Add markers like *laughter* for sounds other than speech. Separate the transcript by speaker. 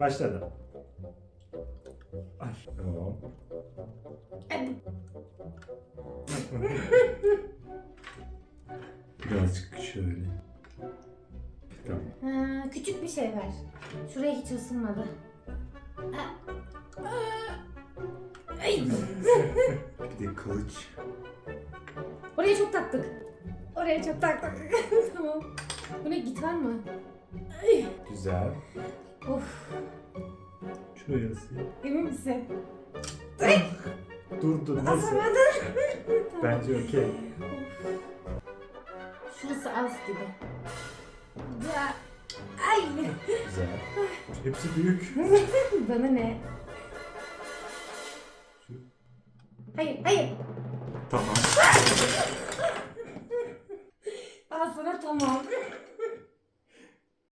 Speaker 1: Başladı. Ay. Tamam. Birazcık şöyle. Tamam.
Speaker 2: Ha, küçük bir şey ver. Şuraya hiç ısınmadı. Ha. Ay.
Speaker 1: Bir de kılıç.
Speaker 2: Oraya çok taktık. Oraya çok taktık. *laughs* tamam. Bu ne gitar mı? Ay.
Speaker 1: Güzel.
Speaker 2: Of.
Speaker 1: Şuraya ısıyor.
Speaker 2: Emin misin?
Speaker 1: Dur dur neyse.
Speaker 2: Asamadın. *laughs*
Speaker 1: Bence okey.
Speaker 2: Şurası az gibi. Ya. Ay.
Speaker 1: Güzel. *laughs* Hepsi büyük. *laughs*
Speaker 2: Bana ne? Hayır, hayır.
Speaker 1: Tamam.
Speaker 2: Al sana tamam.